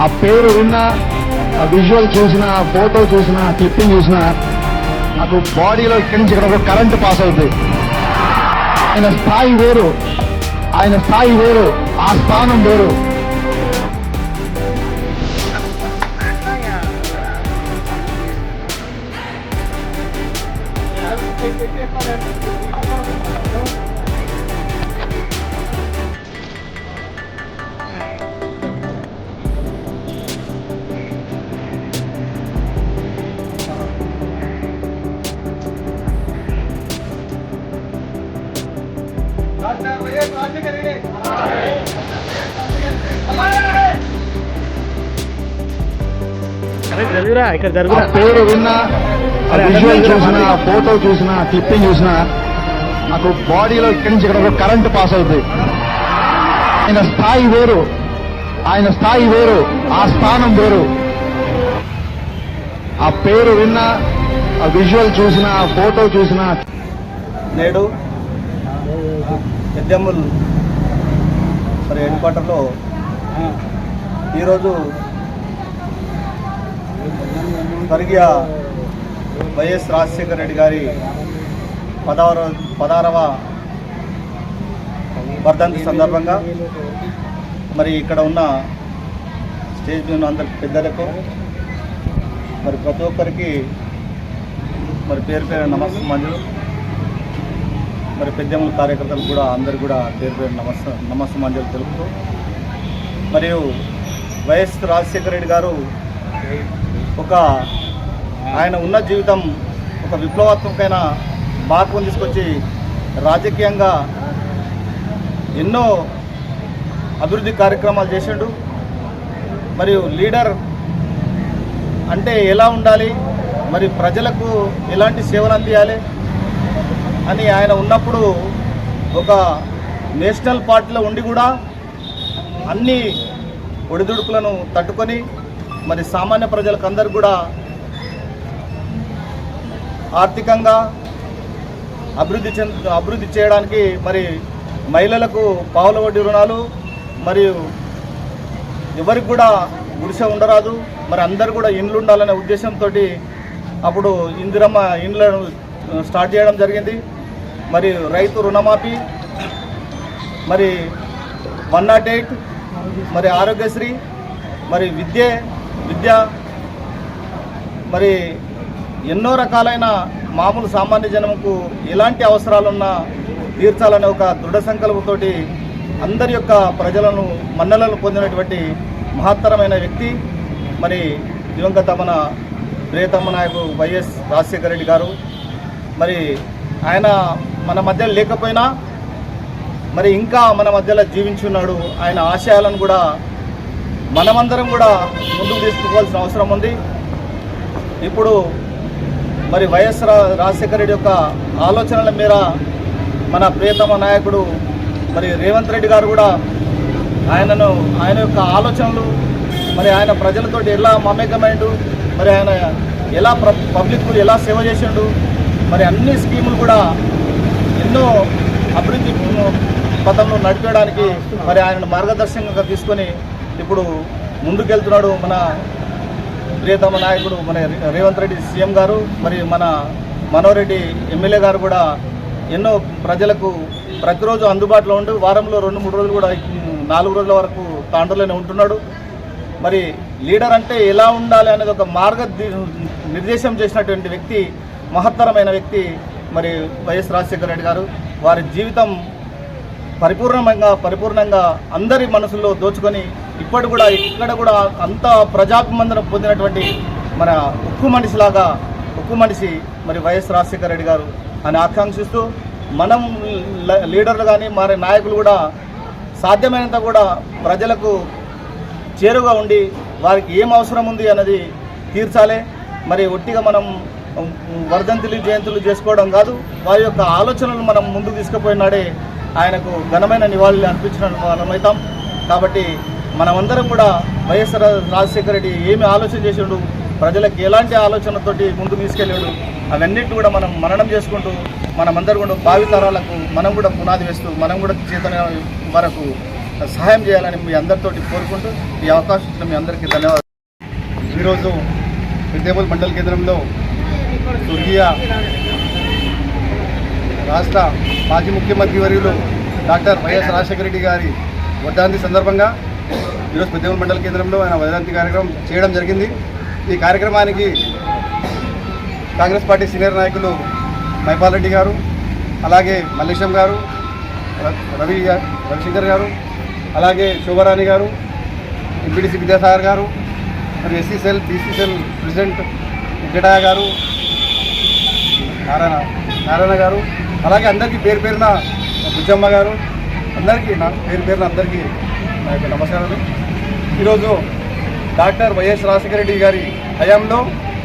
ఆ పేరు విన్నా ఆ విజువల్ చూసిన ఆ ఫోటో చూసిన ఆ క్లిప్పింగ్ చూసినా నాకు బాడీలో ఇక్కడి నుంచి ఇక్కడ ఒక కరెంట్ పాస్ అవుతుంది ఆయన స్థాయి వేరు. ఆయన స్థాయి వేరు. ఆ స్థానం వేరు. జరుగురా ఇక్కడ జరుగురా పేరు విన్నా విజువల్ చూసినా ఫోటో చూసినా క్లిప్పింగ్ చూసినా నాకు బాడీలో ఇక్కడి నుంచి ఇక్కడ కరెంట్ పాస్ అవుతుంది ఆయన స్థాయి వేరు. ఆయన స్థాయి వేరు. ఆ స్థానం వేరు. ఆ పేరు విన్నా ఆ విజువల్ చూసినా ఆ ఫోటో చూసినా నేడు పెద్దమ్ముల్. మరి హెడ్ క్వార్టర్లో ఈరోజు స్వర్గీయ వైఎస్ రాజశేఖర రెడ్డి గారి పదహార పదహారవ వర్ధంతి సందర్భంగా మరి ఇక్కడ ఉన్న స్టేజ్ మీద ఉన్న అందరి పెద్దలకు మరి ప్రతి ఒక్కరికి మరి పేరు పేరు నమస్కారం మరి పెద్దమ్మల కార్యకర్తలు కూడా అందరు కూడా పేరు పేరు నమస్త తెలుపుతూ మరియు వైఎస్ రాజశేఖర రెడ్డి గారు ఒక ఆయన ఉన్న జీవితం ఒక విప్లవాత్మకమైన మార్పును తీసుకొచ్చి రాజకీయంగా ఎన్నో అభివృద్ధి కార్యక్రమాలు చేసిండు. మరియు లీడర్ అంటే ఎలా ఉండాలి? మరి ప్రజలకు ఎలాంటి సేవలు అందియాలి? అని ఆయన ఉన్నప్పుడు ఒక నేషనల్ పార్టీలో ఉండి కూడా అన్ని ఒడిదుడుకులను తట్టుకొని మరి సామాన్య ప్రజలకు కూడా ఆర్థికంగా అభివృద్ధి చెంద అభివృద్ధి చేయడానికి మరి మహిళలకు పావుల వడ్డీ రుణాలు మరియు ఎవరికి కూడా గుడిసె ఉండరాదు. మరి అందరు కూడా ఇండ్లు ఉండాలనే ఉద్దేశంతో అప్పుడు ఇందిరమ్మ ఇండ్లను స్టార్ట్ చేయడం జరిగింది. మరి రైతు రుణమాఫీ మరి వన్ నాట్ ఎయిట్ మరి ఆరోగ్యశ్రీ మరి విద్య విద్య మరి ఎన్నో రకాలైన మామూలు సామాన్య జనముకు ఎలాంటి అవసరాలున్నా తీర్చాలనే ఒక దృఢ సంకల్పంతోటి అందరి యొక్క ప్రజలను మన్నలను పొందినటువంటి మహత్తరమైన వ్యక్తి మరి దివంగత మన ప్రియతమ్మ నాయకుడు వైఎస్ రాజశేఖర రెడ్డి గారు. మరి ఆయన మన మధ్య లేకపోయినా మరి ఇంకా మన మధ్యలో జీవించున్నాడు ఆయన ఆశయాలను కూడా మనమందరం కూడా ముందుకు తీసుకోవాల్సిన అవసరం ఉంది. ఇప్పుడు మరి వైఎస్ రా- రాజశేఖర రెడ్డి యొక్క ఆలోచనల మేర మన ప్రియతమ నాయకుడు మరి రేవంత్ రెడ్డి గారు కూడా ఆయనను ఆయన యొక్క ఆలోచనలు మరి ఆయన ప్రజలతోటి ఎలా మమేకమైండు మరి ఆయన ఎలా పబ్లిక్ ఎలా సేవ చేసిండు మరి అన్ని స్కీములు కూడా ఎన్నో అభివృద్ధి పథంలో నడిపేయడానికి మరి ఆయన మార్గదర్శకంగా తీసుకొని ఇప్పుడు ముందుకెళ్తున్నాడు మన ప్రియతమ నాయకుడు మన రేవంత్ రెడ్డి సీఎం గారు మరి మన మనోరెడ్డి ఎమ్మెల్యే గారు కూడా ఎన్నో ప్రజలకు ప్రతిరోజు అందుబాటులో ఉండి వారంలో రెండు మూడు రోజులు కూడా నాలుగు రోజుల వరకు తాండూరులోనే ఉంటున్నాడు. మరి లీడర్ అంటే ఎలా ఉండాలి అనేది ఒక మార్గ నిర్దేశం చేసినటువంటి వ్యక్తి మహత్తరమైన వ్యక్తి మరి వైఎస్ రాజశేఖర రెడ్డి గారు. వారి జీవితం పరిపూర్ణంగా పరిపూర్ణంగా అందరి మనసుల్లో దోచుకొని ఇప్పటి కూడా ఇక్కడ కూడా అంత ప్రజాభిమందనం పొందినటువంటి మన ఉక్కు మనిషిలాగా ఉక్కు మనిషి మరి వైఎస్ రాజశేఖర రెడ్డి గారు. అని ఆకాంక్షిస్తూ మనం ల- లీడర్లు కానీ మరి నాయకులు కూడా సాధ్యమైనంత కూడా ప్రజలకు చేరుగా ఉండి వారికి ఏం అవసరం ఉంది అన్నది తీర్చాలి. మరి ఒట్టిగా మనం వర్ధంతులు జయంతులు చేసుకోవడం కాదు వారి యొక్క ఆలోచనలు మనం ముందు తీసుకుపోయినాడే ఆయనకు ఘనమైన నివాళులు అర్పించిన వాళ్ళమవుతాం కాబట్టి మనమందరం కూడా వైఎస్ఆర్ రాజశేఖర రెడ్డి ఏమి ఆలోచన చేసిండు ప్రజలకు ఎలాంటి ఆలోచనతోటి ముందుకు తీసుకెళ్ళాడు అవన్నిటి కూడా మనం మననం చేసుకుంటూ మనమందరం కూడా భావితరాలకు మనం కూడా పునాది వేస్తూ మనం కూడా చేతన వరకు సహాయం చేయాలని మీ అందరితోటి కోరుకుంటూ ఈ అవకాశం మీ అందరికీ ధన్యవాదాలు. ఈరోజు పెద్దేపల్లి మండల కేంద్రంలో స్వర్గీయ రాష్ట్ర మాజీ ముఖ్యమంత్రి వర్యులు డాక్టర్ వైఎస్ రాజశేఖర రెడ్డి గారి వర్ధంతి సందర్భంగా ఈరోజు పెద్దేపల్లి మండల కేంద్రంలో ఆయన వర్ధంతి కార్యక్రమం చేయడం జరిగింది. ఈ కార్యక్రమానికి కాంగ్రెస్ పార్టీ సీనియర్ నాయకులు మైపాల్ రెడ్డి గారు అలాగే మల్లేశం గారు ర- రవి రవిశంకర్ గారు అలాగే శోభరాణి గారు ఎంపీడీసీ విద్యాసాగర్ గారు మరియు SC cell BC cell president Venkataiah garu Narayana Narayana గారు అలాగే అందరికీ పేరు పేరున బుజ్జమ్మ గారు అందరికీ నా పేరు పేరున అందరికీ నా యొక్క నమస్కారాలు. ఈరోజు డాక్టర్ వైఎస్ రాజశేఖర రెడ్డి గారి హయాంలో